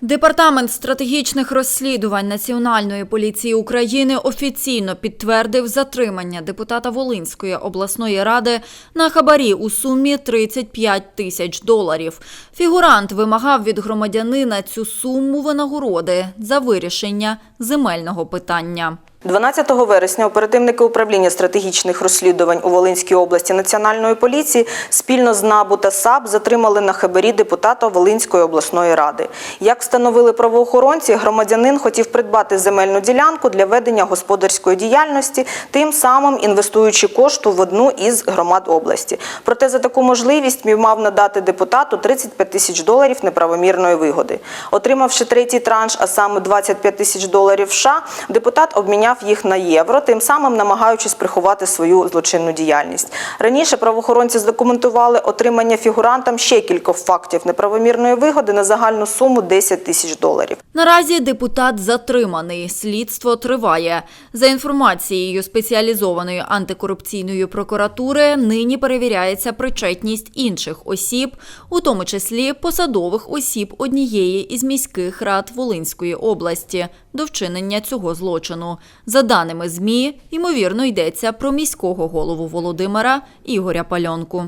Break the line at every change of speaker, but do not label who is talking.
Департамент стратегічних розслідувань Національної поліції України офіційно підтвердив затримання депутата Волинської обласної ради на хабарі у сумі 35 тисяч доларів. Фігурант вимагав від громадянина цю суму винагороди за вирішення земельного питання.
12 вересня оперативники управління стратегічних розслідувань у Волинській області Національної поліції спільно з НАБУ та САП затримали на хабарі депутата Волинської обласної ради. Як встановили правоохоронці, громадянин хотів придбати земельну ділянку для ведення господарської діяльності, тим самим інвестуючи кошту в одну із громад області. Проте за таку можливість мав надати депутату 35 тисяч доларів неправомірної вигоди. Отримавши третій транш, а саме 25 тисяч доларів США, депутат обміняв їх на євро, тим самим намагаючись приховати свою злочинну діяльність. Раніше правоохоронці задокументували отримання фігурантам ще кількох фактів неправомірної вигоди на загальну суму 10 тисяч доларів.
Наразі депутат затриманий. Слідство триває. За інформацією спеціалізованої антикорупційної прокуратури, нині перевіряється причетність інших осіб, у тому числі посадових осіб однієї із міських рад Волинської області, до вчинення цього злочину. За даними ЗМІ, ймовірно, йдеться про міського голову Володимира Ігоря Пальонку.